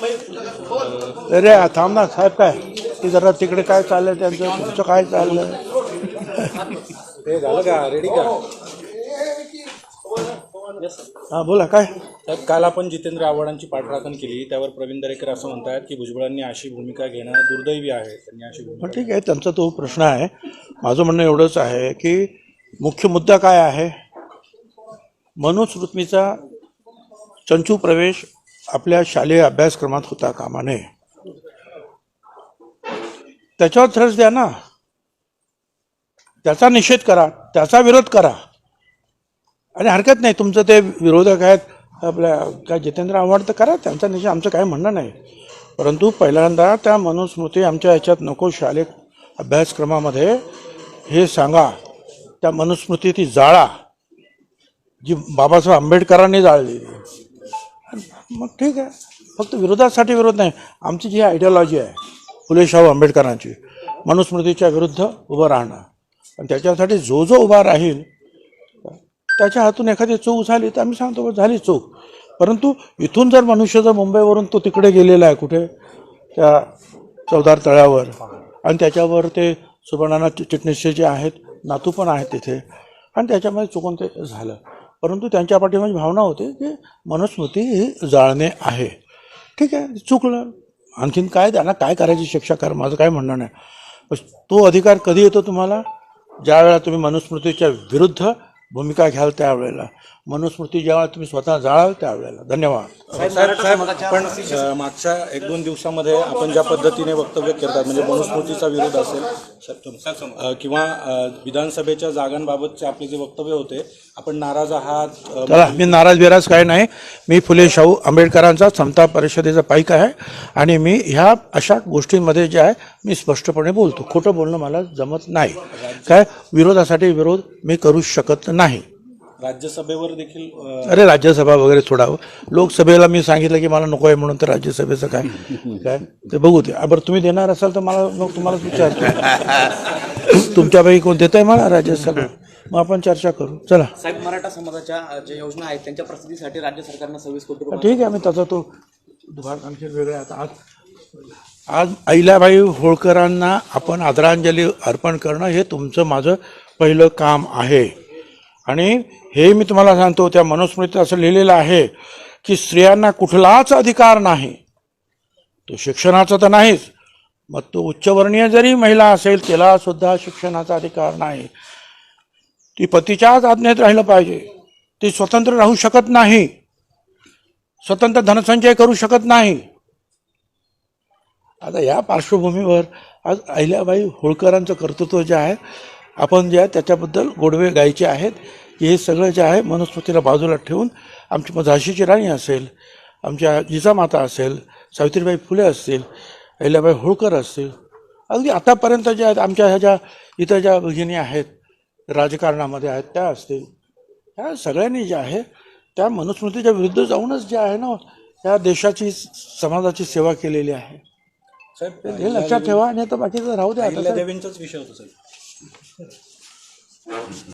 अरे थांब ना साहेब काय? ते जरा तिकडे काय चाललंय त्यांचं? तुमचं काय चाललंय? ते झालं का? रेडी का? हा बोला काय? तर काल आपण जितेंद्र आव्हाडांची पाठराखण केली. त्यावर प्रवीण दरेकर असं म्हणतात की भुजबळांनी अशी भूमिका घेणं दुर्दैवी आहे. त्यांनी अशी भूमिका पण ठीक आहे त्यांचा तो प्रश्न आहे. माझं म्हणणं एवढंच आहे की मुख्य मुद्दा काय आहे? मनुस्मृतीचा चंचू प्रवेश आपल्या शालेय अभ्यासक्रमात होता कामा नये त्याच्यावर थ्रस द्या ना. त्याचा निषेध करा त्याचा विरोध करा. आणि हरकत नाही तुमचं ते विरोधक आहेत आपल्या काय जितेंद्र आव्हाड तर करा त्यांचा निषेध आमचं काय म्हणणं नाही. परंतु पहिल्यांदा त्या मनुस्मृती आमच्या ह्याच्यात नको शालेय अभ्यासक्रमामध्ये हे सांगा. त्या मनुस्मृती ती जाळा जी बाबासाहेब आंबेडकरांनी जाळली मग ठीक आहे. फक्त विरोधासाठी विरोध नाही. आमची जी आयडियॉलॉजी आहे फुले शाहू आंबेडकरांची मनुस्मृतीच्या विरुद्ध उभं राहणं. आणि त्याच्यासाठी जो जो उभा राहील त्याच्या हातून एखादी चूक झाली तर आम्ही सांगतो झाली चूक. परंतु इथून जर मनुष्य जर मुंबईवरून तो तिकडे गेलेला आहे कुठे? त्या चौदार तळ्यावर. आणि त्याच्यावर ते सुवर्णाना चिटणीसचे जे आहेत नातू पण आहेत तिथे. आणि त्याच्यामध्ये चुकून ते झालं. परंतु त्यांच्या पाठीमागे भावना होती की मनुस्मृती ही जाळणे आहे. ठीक आहे? चुकलं. आणखीन काय त्यांना काय करायची शिक्षा कर माझं काय म्हणणं नाही. तो अधिकार कधी येतो तुम्हाला? ज्या वेळेला तुम्ही मनुस्मृतीच्या विरुद्ध भूमिका घ्याल त्यावेळेला. मनुस्मृती ज्यावेळेला तुम्ही स्वतः जाळाल त्यावेळेला. धन्यवाद. साहेब पण मागच्या एक दोन दिवसामध्ये आपण ज्या पद्धतीने वक्तव्य करतात म्हणजे मनुस्मृतीचा विरोध असेल किंवा विधानसभेच्या जागांबाबतचे आपले जे वक्तव्य होते आपण नाराज आहात मी नाराज बिराज काय नाही. मी फुले शाहू आंबेडकरांचा समता परिषदेचा पाईक आहे आणि मी ह्या अशा गोष्टींमध्ये जे आहे मी स्पष्टपणे बोलतो. खोटं बोलणं मला जमत नाही. काय? विरोधासाठी विरोध मी करू शकत नाही. राज्यसभेवर देखील अरे राज्यसभा वगैरे सोडावं लोकसभेला मी सांगितलं की मला नको आहे म्हणून तर राज्यसभेचं काय? काय? ते बघू ते. बरं तुम्ही देणार असाल तर मला मग तुम्हालाच विचारतो. तुमच्यापैकी कोण देत आहे मला राज्यसभा? मग आपण चर्चा करू. चला. साहेब मराठा समाजाच्या ज्या योजना आहेत त्यांच्या प्रसिद्धीसाठी राज्य सरकारनं सव्वीस कोटी रुपये ठीक आहे मी त्याचा तो भाग आणखी वेगळा आता आज आज अहिल्याबाई होळकरांना आपण आदरांजली अर्पण करणं हे तुमचं माझं पहिलं काम आहे. आणि हे मी तुम्हाला सांगतो त्या मनुस्मृतीत असं लिहिलेलं आहे की स्त्रियांना कुठलाच अधिकार नाही. तो शिक्षणाचा तर नाहीच मग तो उच्चवर्णीय जरी महिला असेल तिला सुद्धा शिक्षणाचा अधिकार नाही. ती पतीच्याच आज्ञेत राहिलं पाहिजे. ती स्वतंत्र राहू शकत नाही. स्वतंत्र धनसंचय करू शकत नाही. आता या पार्श्वभूमीवर आज अहिल्याबाई होळकरांचं कर्तृत्व जे आहे आपण जे आहे त्याच्याबद्दल गोडवे गायचे आहेत हे सगळं जे आहे मनुस्मृतीला बाजूला ठेवून आमची मग झाशीची राणी असेल आमच्या जिजामाता असेल सावित्रीबाई फुले असतील अहिल्याबाई होळकर असतील अगदी आतापर्यंत ज्या आहेत आमच्या ह्या ज्या इतर ज्या भगिनी आहेत राजकारणामध्ये आहेत त्या असतील. ह्या सगळ्यांनी जे आहे त्या मनुस्मृतीच्या विरुद्ध जाऊनच जे आहे ना या देशाची समाजाची सेवा केलेली आहे. साहेब हे लक्षात ठेवा आणि आता बाकीचं राहू द्या विषय होता साहेब. 是。